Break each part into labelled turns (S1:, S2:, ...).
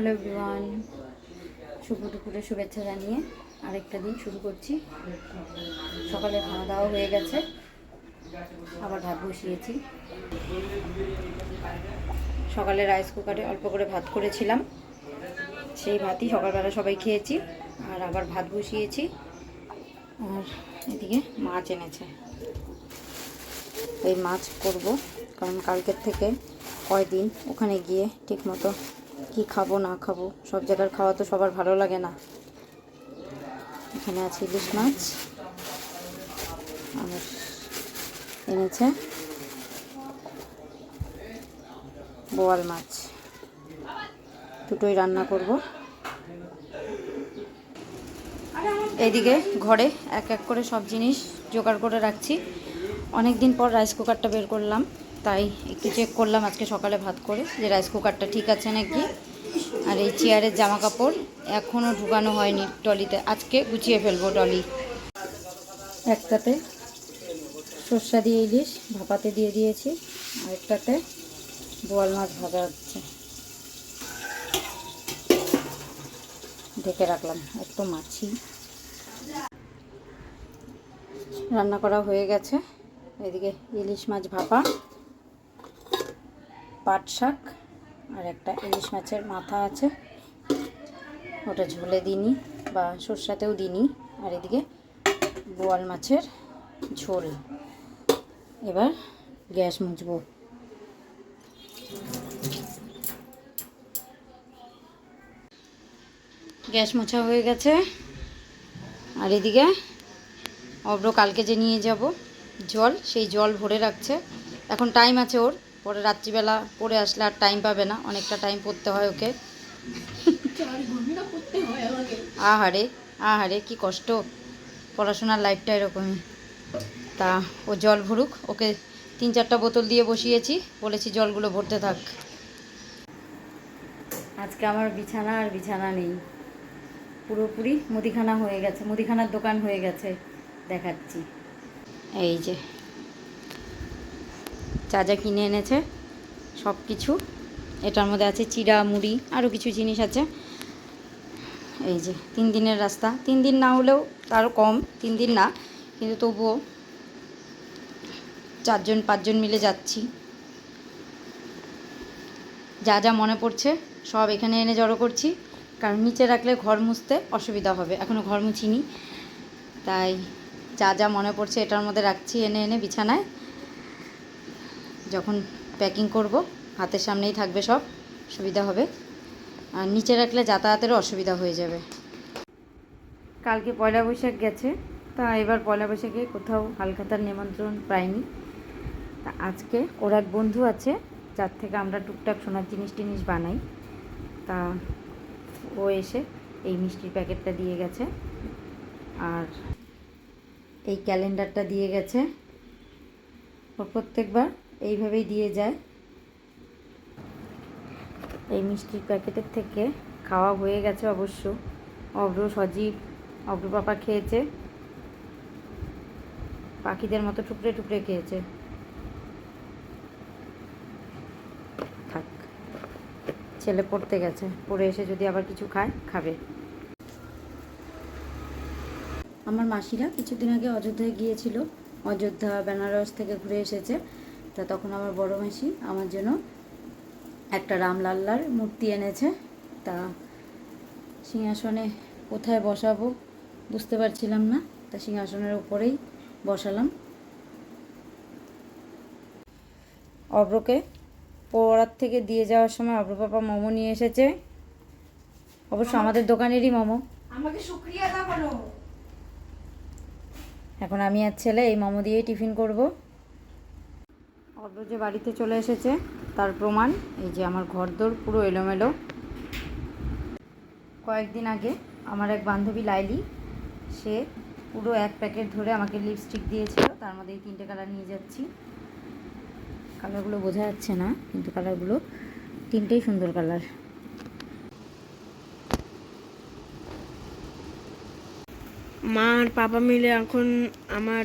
S1: Hello everyone, শুভ দুপুরে শুভেচ্ছা জানিয়ে আরেকটা দিন শুরু করছি। সকালে খাওয়া দাওয়া হয়ে গেছে, আবার ভাত বসিয়েছি। সকালে রাইস কুকারে অল্প করে ভাত করেছিলাম, সেই ভাতই সকালবেলা সবাই খেয়েছি, আর আবার ভাত বসিয়েছি, আর এদিকে মাছ এনেছে। এই মাছ করব, কারণ কালকের থেকে কয়দিন ওখানে গিয়ে ঠিক মতো কী খাব, না খাব? সব জায়গার খাওয়া তো সবার ভালো লাগে না। এখানে আছে ইলিশ মাছ। আর এনেছে বোয়াল মাছ। দুটোই রান্না করব। এইদিকে ঘরে এক এক করে সব জিনিস জোগাড় করে রাখছি। অনেক দিন পর রাইস কুকারটা বের করলাম, তাই একটু চেক করলাম আজকে সকালে ভাত করে যে রাইস কুকারটা ঠিক আছে নাকি। আর এই চেয়ারের জামা কাপড় এখনও ঢুকানো হয়নি টলিতে। আজকে গুছিয়ে ফেলব টলি। একটাতে সর্ষা দিয়ে ইলিশ, ভাপাতে দিয়ে দিয়েছি, আর একটাতে বোয়াল মাছ ভাজা হচ্ছে। ঢেকে রাখলাম একটু মাছি। রান্না করা হয়ে গেছে। এদিকে ইলিশ মাছ ভাপা, পাট শাক আর একটা ইলিশ মাছের মাথা আছে। ওটা ঝোলে দিইনি বা সর্ষাতেও দিইনি। আর এদিকে বোয়াল মাছের ঝোল। এবার গ্যাস মুছবো। গ্যাস মোছা হয়ে গেছে। আর এদিকে অব্র কালকে যে নিয়ে যাব, জল, সেই জল ভরে রাখছে। এখন টাইম আছে ওর। পরে রাত্রিবেলা পড়ে আসলে আর টাইম পাবে না, অনেকটা টাইম পড়তে হয় ওকে। আহারে আহারে, কি কষ্ট। পড়াশোনার লাইফটা এরকমই। তা ও জল ভরুক, ওকে তিন চারটা বোতল দিয়ে বসিয়েছি, বলেছি জলগুলো ভরতে থাক। আজকে আমার বিছানা আর বিছানা নেই। পুরোপুরি মুদিখানা হয়ে গেছে, মুদিখানার দোকান হয়ে গেছে, দেখাচ্ছি। এই যে। যা যা কিনে এনেছে সব কিছু এটার মধ্যে আছে চিড়া, মুড়ি আরও কিছু জিনিস আছে। এই যে, তিন দিনের রাস্তা। তিন দিন না হলেও তারও কম, তিন দিন না। কিন্তু তবুও চারজন, পাঁচজন মিলে যাচ্ছি। যা যা মনে পড়ছে, সব এখানে এনে জড়ো করছি। কারণ নিচে রাখলে ঘর মুছতে অসুবিধা হবে। এখনও ঘর মুছিনি। তাই যা যা মনে পড়ছে, এটার মধ্যে রাখছি, এনে এনে বিছানায়। যখন প্যাকিং করব, হাতের সামনেই থাকবে সব, সুবিধা হবে। আর নিচে রাখলে যাতায়াতেরও অসুবিধা হয়ে যাবে। কালকে পয়লা বৈশাখ গেছে, তা এবার পয়লা বৈশাখে কোথাও হালখাতার নিমন্ত্রণ পাইনি। তা আজকে ওর এক বন্ধু আছে, যার থেকে আমরা টুকটাক সোনার জিনিস টিনিস বানাই। তা ও এসে এই মিষ্টির প্যাকেটটা দিয়ে গেছে। আর এই ক্যালেন্ডারটা দিয়ে গেছে। ও প্রত্যেকবার এইভাবেই দিয়ে যায়। এই মিষ্টির প্যাকেটের থেকে খাওয়া হয়ে গেছে অবশ্য। অব্র সজীব অব্র পাপা খেয়েছে। পাখিদের মতো টুকরে টুকরে খেয়েছে। থাক, ছেলে পড়তে গেছে। পড়ে এসে যদি আবার কিছু খায়, খাবে। আমার মাসিরা কিছুদিন আগে অযোধ্যায় গিয়েছিল। অযোধ্যা, বেনারস থেকে ঘুরে এসেছে। তা তখন আমার বড় মাসি আমার জন্য একটা রামলাল্লার মূর্তি এনেছে। তা সিংহাসনে কোথায় বসাবো বুঝতে পারছিলাম না। তা সিংহাসনের উপরেই বসালাম। অব্রকে পড়ার থেকে দিয়ে যাওয়ার সময় অব্র পাপা মোমো নিয়ে এসেছে। অবশ্য আমাদের দোকানেরই মোমো।
S2: আমাকে শুক্রিয়া
S1: এখন আমি আর ছেলে এই মোমো দিয়েই টিফিন করব। অব্র যে বাড়িতে চলে এসেছে, তার প্রমাণ, এই যে আমার ঘরদোর পুরো এলোমেলো। কয়েকদিন আগে আমার এক বান্ধবী লাইলি, সে পুরো এক প্যাকেট ধরে আমাকে লিপস্টিক দিয়েছিল, তার মধ্যে এই তিনটে কালার নিয়ে যাচ্ছি। কালারগুলো বোঝা যাচ্ছে না, কিন্তু কালারগুলো তিনটেই সুন্দর কালার
S2: মা আর পাপা মিলে এখন আমার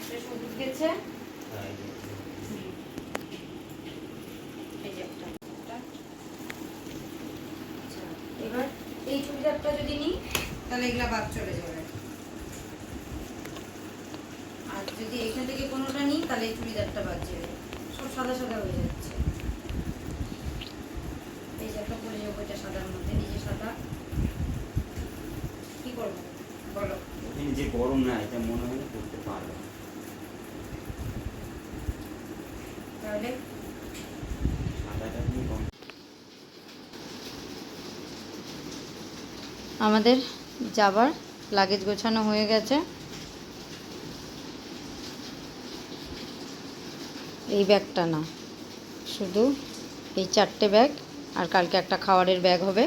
S3: একটা
S1: সবুজ গেছে।
S3: হ্যাঁ,
S1: একটা। আচ্ছা, এবার এই চুড়িদারটা যদি নিই তাহলে এগুলা বাদ চলে যাবে। আর যদি এইখান থেকে কোনোটা নিই তাহলে এই চুড়িদারটা বাদ যাবে। সব সাদা সাদা হয়ে যাচ্ছে। এই যে একটা পরে যাব এটা সাদার মধ্যে এই সাদা। কি করব? বলো।
S3: যে গরম না এটা মনে হয় না করতে পারবে না।
S1: তাহলে। আমাদের যাবার লাগেজ গোছানো হয়ে গেছে। এই ব্যাগটা না, শুধু এই চারটে ব্যাগ, আর কালকে একটা খাওয়ারের ব্যাগ হবে।